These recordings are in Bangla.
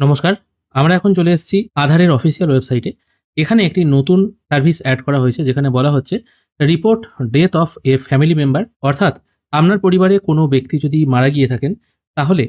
নমস্কার, আমরা এখন চলে এসেছি আধারের অফিসিয়াল ওয়েবসাইটে এখানে একটি নতুন সার্ভিস অ্যাড করা হয়েছে, যেখানে বলা হচ্ছে report death of a family member অর্থাৎ আপনার পরিবারে কোনো ব্যক্তি যদি মারা গিয়ে থাকেন, তাহলে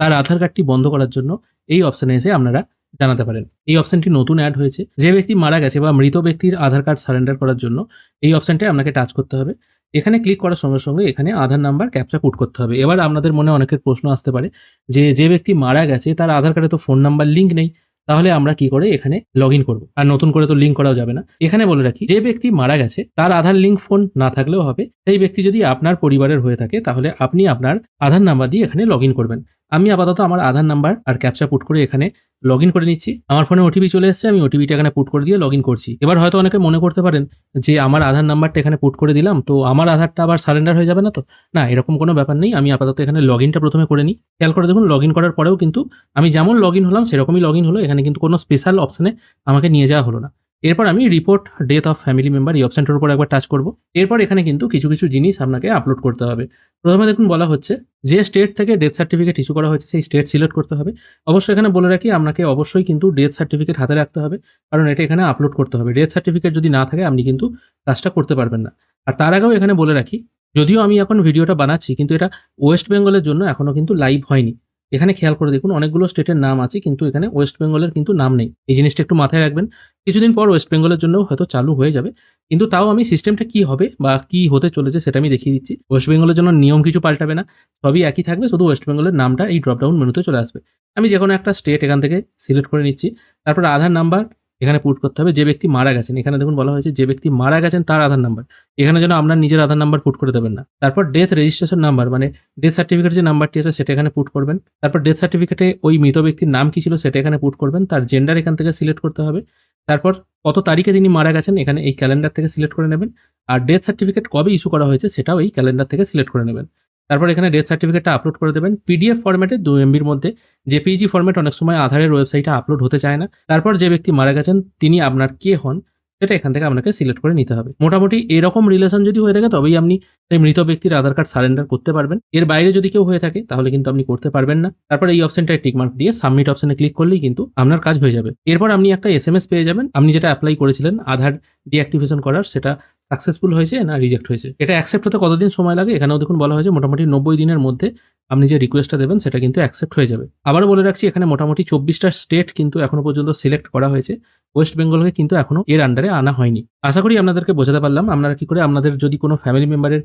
তার আধার কার্ডটি বন্ধ করার জন্য এই অপশানে এসে আপনারা জানাতে পারেন। এই অপশানটি নতুন অ্যাড হয়েছে। যে ব্যক্তি মারা গেছে বা মৃত ব্যক্তির আধার কার্ড সারেন্ডার করার জন্য, এই অপশানটায় আপনাকে টাচ করতে হবে। এখানে ক্লিক করার সঙ্গে সঙ্গে এখানে আধার নাম্বার ক্যাপচা পুট করতে হবে। এবার আপনাদের মনে অনেকের প্রশ্ন আসতে পারে যে যে ব্যক্তি মারা গেছে, তার আধার কার্ডে তো ফোন নাম্বার লিঙ্ক নেই, তাহলে আমরা কি করে এখানে লগ ইন করব? আর নতুন করে তো লিঙ্ক করাও যাবে না। এখানে বলে রাখি, যে ব্যক্তি মারা গেছে, তার আধার লিঙ্ক ফোন না থাকলেও হবে। সেই ব্যক্তি যদি আপনার পরিবারের হয়ে থাকে, তাহলে আপনি আপনার আধার নাম্বার দিয়ে এখানে লগ ইন করবেন। আমি আপাতত আমার আধার নাম্বার আর ক্যাপচা পুট করে এখানে লগ ইন করে নিচ্ছি। আমার ফোনে ওটিপি চলে এসেছে, আমি ওটিপিটা এখানে পুট করে দিয়ে লগ ইন করছি। এবার হয়তো অনেকে মনে করতে পারেন যে আমার আধার নাম্বারটা এখানে পুট করে দিলাম, তো আমার আধারটা আবার সারেন্ডার হয়ে যাবে না তো? না, এরকম কোনো ব্যাপার নেই, আমি আপাতত এখানে লগ ইনটা প্রথমে করে নিই। খেয়াল করে দেখুন লগ ইন করার পরেও কিন্তু আমি যেমন লগ ইন হলাম, সেরকমই লগ ইন হলো, এখানে কিন্তু কোনো স্পেশাল অপশানে আমাকে নিয়ে যাওয়া হলো না। এরপর আমি report death of family member এই অপশনটার উপর একবার টাচ করব। এরপর এখানে কিন্তু কিছু কিছু জিনিস আপনাকে আপলোড করতে হবে। প্রথমে দেখুন বলা হচ্ছে, যে স্টেট থেকে ডেথ সার্টিফিকেট ইস্যু করা হয়েছে, সেই স্টেট সিলেক্ট করতে হবে। অবশ্যই এখানে বলে রাখি, আপনাকে অবশ্যই কিন্তু ডেথ সার্টিফিকেট হাতে রাখতে হবে, কারণ এটা এখানে আপলোড করতে হবে। ডেথ সার্টিফিকেট যদি না থাকে, আপনি কিন্তু কাজটা করতে পারবেন না। আর তার আগেও এখানে বলে রাখি, যদিও আমি এখন ভিডিওটা বানাচ্ছি, কিন্তু এটা ওয়েস্ট বেঙ্গলের জন্য এখনও কিন্তু লাইভ হয়নি। এখানে খেয়াল করে দেখুন, অনেকগুলো স্টেটের নাম আছে, কিন্তু এখানে ওয়েস্ট বেঙ্গলের কিন্তু নাম নেই। এই জিনিসটা একটু মাথায় রাখবেন। কিছুদিন পর ওয়েস্ট বেঙ্গলের জন্য হয়তো চালু হয়ে যাবে, কিন্তু তাও আমি সিস্টেমটা কি হবে বা কি হতে চলেছে সেটা আমি দেখিয়ে দিচ্ছি। ওয়েস্ট বেঙ্গলের জন্য নিয়ম কিছু পাল্টাবে না, সবই একই থাকবে, শুধু ওয়েস্ট বেঙ্গলের নামটা এই ড্রপডাউন মেনুতে চলে আসবে। আমি যে কোনো একটা স্টেট এখান থেকে সিলেক্ট করে নিচ্ছি, তারপর আধার নাম্বার এখানে পুট করতে হবে, যে ব্যক্তি মারা গেছেন। এখানে দেখুন বলা হয়েছে, যে ব্যক্তি মারা গেছেন তার আধার নাম্বার এখানে যেন আপনার নিজের আধার নাম্বার পুট করে দেবেন না। তারপর ডেথ রেজিস্ট্রেশন নাম্বার মানে ডেথ সার্টিফিকেট যে নাম্বারটি আছে, সেটা এখানে পুট করবেন। তারপর ডেথ সার্টিফিকেটে ওই মৃত ব্যক্তির নাম কি ছিল, সেটা এখানে পুট করবেন। তার জেন্ডার এখান থেকে সিলেক্ট করতে হবে। তারপর কত তারিখে তিনি মারা গেছেন, এখানে এই ক্যালেন্ডার থেকে সিলেক্ট করে নেবেন। আর ডেথ সার্টিফিকেট কবে ইস্যু করা হয়েছে, সেটাও এই ক্যালেন্ডার থেকে সিলেক্ট করে নেবেন। তারপর এখানে ডেথ সার্টিফিকেটটা আপলোড করে দেবেন। পিডিএফ ফরম্যাটে দু এমবির মধ্যে জেপিজি ফরম্যাট অনেক সময় আধারের ওয়েবসাইটে আপলোড হতে চায় না। তারপর যে ব্যক্তি মারা গেছেন, তিনি আপনার কে হন, সেটা এখান থেকে আপনাকে সিলেক্ট করে নিতে হবে। মোটামুটি এরকম রিলেশন যদি হয়ে থাকে, তবেই আপনি এই মৃত ব্যক্তির আধার কার্ড সারেন্ডার করতে পারবেন। এর বাইরে যদি কেউ হয়ে থাকে, তাহলে কিন্তু আপনি করতে পারবেন না। তারপর এই অপশনটায় টিকমার্ক দিয়ে সাবমিট অপশনে ক্লিক করলেই কিন্তু আপনার কাজ হয়ে যাবে। এরপর আপনি একটা এস পেয়ে যাবেন। আপনি যেটা অ্যাপ্লাই করেছিলেন, আধার ডিঅ্যাক্টিভেশন করার, সেটা সাকসেসফুল হয়েছে না রিজেক্ট হয়েছে? এটা অ্যাকসেপ্ট হতে কতদিন সময় লাগে? এখানেও দেখুন বলা হয়েছে মোটামুটি নব্বই দিনের মধ্যে আপনি যে রিকোয়েস্টটা দেবেন, সেটা কিন্তু অ্যাকসেপ্ট হয়ে যাবে। আবারও বলে রাখছি, এখানে মোটামুটি চব্বিশটা স্টেট কিন্তু এখনও পর্যন্ত সিলেক্ট করা হয়েছে। ওয়েস্ট বেঙ্গলকে কিন্তু এখনও এর আন্ডারে আনা হয়নি। আশা করি আপনাদেরকে বোঝাতে পারলাম, আপনারা কি করে আপনাদের যদি কোনো ফ্যামিলি মেম্বারের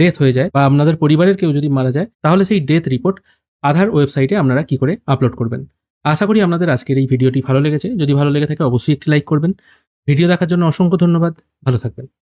ডেথ হয়ে যায় বা আপনাদের পরিবারের কেউ যদি মারা যায়, তাহলে সেই ডেথ রিপোর্ট আধার ওয়েবসাইটে আপনারা কি করে আপলোড করবেন? আশা করি আপনাদের আজকের এই ভিডিওটি ভালো লেগেছে। যদি ভালো লেগে থাকে, অবশ্যই একটি লাইক করবেন। ভিডিও দেখার জন্য অসংখ্য ধন্যবাদ। ভালো থাকবেন।